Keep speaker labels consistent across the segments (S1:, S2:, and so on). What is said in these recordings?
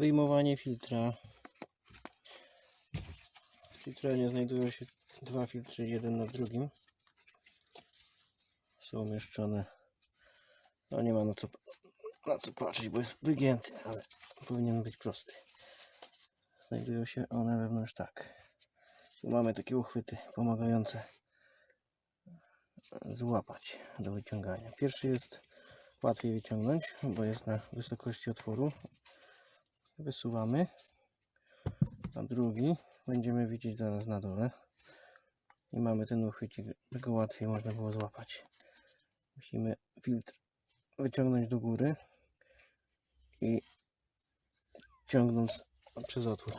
S1: Wyjmowanie filtra. W filtrze znajdują się dwa filtry, jeden na drugim. Są umieszczone. No nie ma na co, na co patrzeć, bo jest wygięty, ale powinien być prosty. Znajdują się one wewnątrz tak. Tu mamy takie uchwyty pomagające złapać do wyciągania. Pierwszy jest łatwiej wyciągnąć, bo jest na wysokości otworu. Wysuwamy. A drugi będziemy widzieć zaraz na dole. I mamy ten uchwycik, by go łatwiej można było złapać. Musimy filtr wyciągnąć do góry i ciągnąc przez otwór.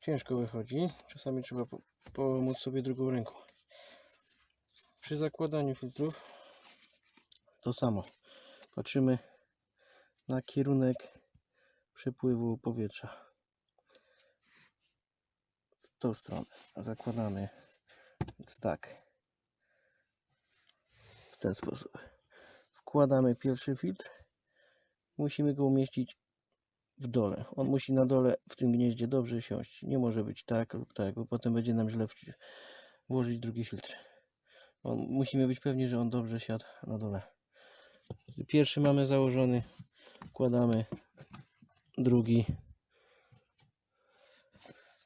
S1: Ciężko wychodzi. Czasami trzeba po- pomóc sobie drugą ręką. Przy zakładaniu filtrów to samo. Patrzymy na kierunek przepływu powietrza. W tą stronę. Zakładamy więc tak. W ten sposób. Wkładamy pierwszy filtr. Musimy go umieścić w dole. On musi na dole w tym gnieździe dobrze siąść. Nie może być tak lub tak, bo potem będzie nam źle włożyć drugi filtr. On, musimy być pewni, że on dobrze siadł na dole. Pierwszy mamy założony, wkładamy drugi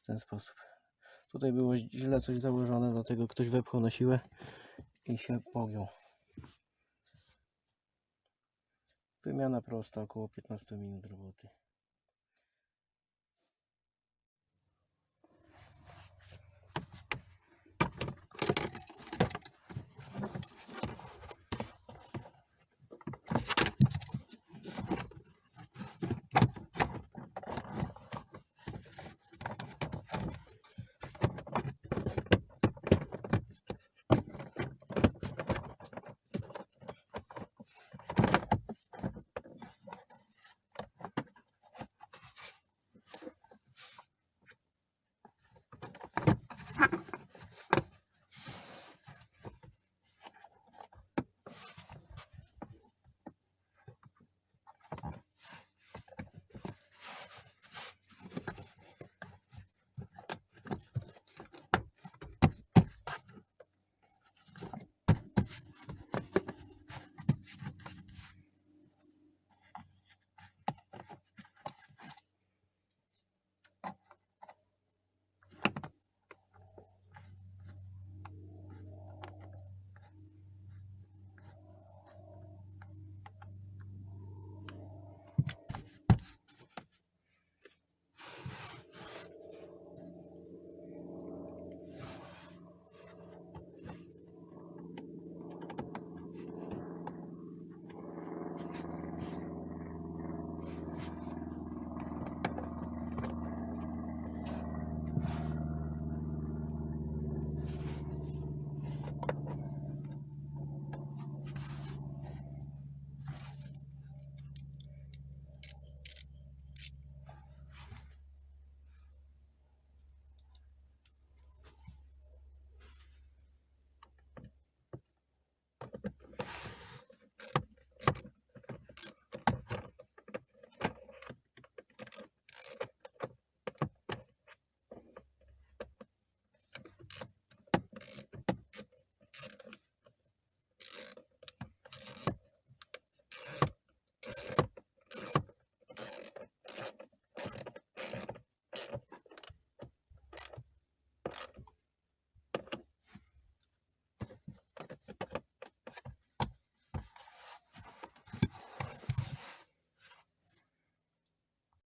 S1: w ten sposób. Tutaj było źle coś założone, dlatego ktoś wepchał na siłę i się pogiął. Wymiana prosta, około 15 minut roboty.